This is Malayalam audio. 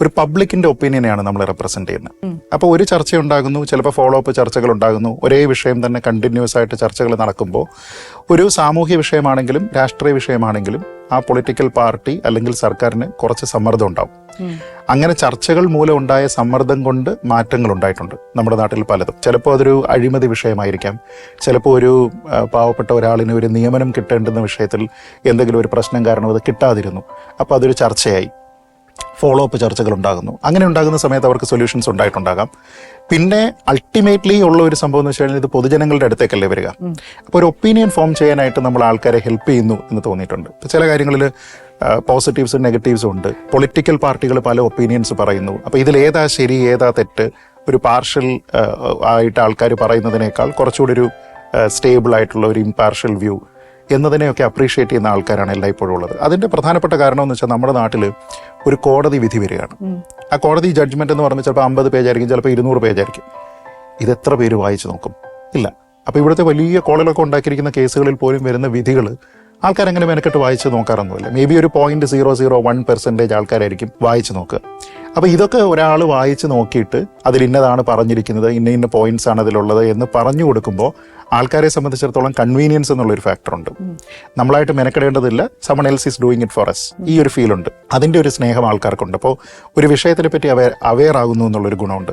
ഒരു പബ്ലിക്കിന്റെ ഒപ്പീനിയനെയാണ് നമ്മൾ റെപ്രസെന്റ് ചെയ്യുന്നത്. അപ്പോൾ ഒരു ചർച്ച ഉണ്ടാകുന്നു ചിലപ്പോൾ ഫോളോ അപ്പ് ചർച്ചകൾ ഉണ്ടാകുന്നു ഒരേ വിഷയം തന്നെ കണ്ടിന്യൂസ് ആയിട്ട് ചർച്ചകൾ നടക്കുമ്പോൾ ഒരു സാമൂഹ്യ വിഷയമാണെങ്കിലും രാഷ്ട്രീയ വിഷയമാണെങ്കിലും ആ പൊളിറ്റിക്കൽ പാർട്ടി അല്ലെങ്കിൽ സർക്കാരിന് കുറച്ച് സമ്മർദ്ദം ഉണ്ടാവും. അങ്ങനെ ചർച്ചകൾ മൂലം ഉണ്ടായ സമ്മർദ്ദം കൊണ്ട് മാറ്റങ്ങൾ ഉണ്ടായിട്ടുണ്ട് നമ്മുടെ നാട്ടിൽ പലതും. ചിലപ്പോൾ അതൊരു അഴിമതി വിഷയമായിരിക്കാം. ചിലപ്പോൾ ഒരു പാവപ്പെട്ട ഒരാളിന് ഒരു നിയമനം കിട്ടേണ്ടുന്ന വിഷയത്തിൽ എന്തെങ്കിലും ഒരു പ്രശ്നം കാരണം അത് കിട്ടാതിരുന്നു. അപ്പോൾ അതൊരു ചർച്ചയായി. ഫോളോ അപ്പ് ചർച്ചകൾ ഉണ്ടാകുന്നു അങ്ങനെ ഉണ്ടാകുന്ന സമയത്ത് അവർക്ക് സൊല്യൂഷൻസ് ഉണ്ടായിട്ടുണ്ടാകാം. പിന്നെ അൾട്ടിമേറ്റ്ലി ഉള്ള ഒരു സംഭവം എന്ന് വെച്ച് കഴിഞ്ഞാൽ ഇത് പൊതുജനങ്ങളുടെ അടുത്തേക്കല്ലേ വരിക. അപ്പോൾ ഒരു ഒപ്പീനിയൻ ഫോം ചെയ്യാനായിട്ട് നമ്മൾ ആൾക്കാരെ ഹെൽപ്പ് ചെയ്യുന്നു എന്ന് തോന്നിയിട്ടുണ്ട്. ഇപ്പോൾ ചില കാര്യങ്ങളിൽ പോസിറ്റീവ്സും നെഗറ്റീവ്സും ഉണ്ട്. പൊളിറ്റിക്കൽ പാർട്ടികൾ പല ഒപ്പീനിയൻസ് പറയുന്നു. അപ്പോൾ ഇതിൽ ഏതാ ശരി ഏതാ തെറ്റ്? ഒരു പാർഷ്യൽ ആയിട്ട് ആൾക്കാർ പറയുന്നതിനേക്കാൾ കുറച്ചുകൂടി ഒരു സ്റ്റേബിൾ ആയിട്ടുള്ള ഒരു ഇമ്പാർഷ്യൽ വ്യൂ എന്നതിനെയൊക്കെ അപ്രീഷിയേറ്റ് ചെയ്യുന്ന ആൾക്കാരാണ് എല്ലായ്പ്പോഴും ഉള്ളത്. അതിന്റെ പ്രധാനപ്പെട്ട കാരണം എന്ന് വെച്ചാൽ നമ്മുടെ നാട്ടിൽ ഒരു കോടതി വിധി വരികയാണ്. ആ കോടതി ജഡ്ജ്മെന്റ് എന്ന് പറഞ്ഞാൽ ചിലപ്പോൾ അമ്പത് പേജായിരിക്കും ചിലപ്പോൾ ഇരുന്നൂറ് പേജായിരിക്കും ഇത് എത്ര പേര് വായിച്ചു നോക്കും? ഇല്ല. അപ്പോൾ ഇവിടുത്തെ വലിയ കോളിലൊക്കെ ഉണ്ടാക്കിയിരിക്കുന്ന കേസുകളിൽ പോലും വരുന്ന വിധികൾ ആൾക്കാരങ്ങനെ മെനക്കെട്ട് വായിച്ച് നോക്കാറൊന്നുമില്ല. മേ ബി ഒരു point zero zero one percentage ആൾക്കാരായിരിക്കും വായിച്ച് നോക്കുക. അപ്പോൾ ഇതൊക്കെ ഒരാൾ വായിച്ച് നോക്കിയിട്ട് അതിൽ ഇന്നതാണ് പറഞ്ഞിരിക്കുന്നത് ഇന്ന ഇന്ന പോയിന്റ്സ് ആണ് അതിലുള്ളത് എന്ന് പറഞ്ഞു കൊടുക്കുമ്പോൾ ആൾക്കാരെ സംബന്ധിച്ചിടത്തോളം കൺവീനിയൻസ് എന്നുള്ളൊരു ഫാക്ടർ ഉണ്ട്. നമ്മളായിട്ട് മെനക്കെടേണ്ടതില്ല. Someone else is doing it for us ഈ ഒരു ഫീൽ ഉണ്ട്. അതിന്റെ ഒരു സ്നേഹം ആൾക്കാർക്കുണ്ട്. അപ്പോൾ ഒരു വിഷയത്തിനെ പറ്റി അവയർ അവെയർ ആകുന്നു എന്നുള്ളൊരു ഗുണമുണ്ട്.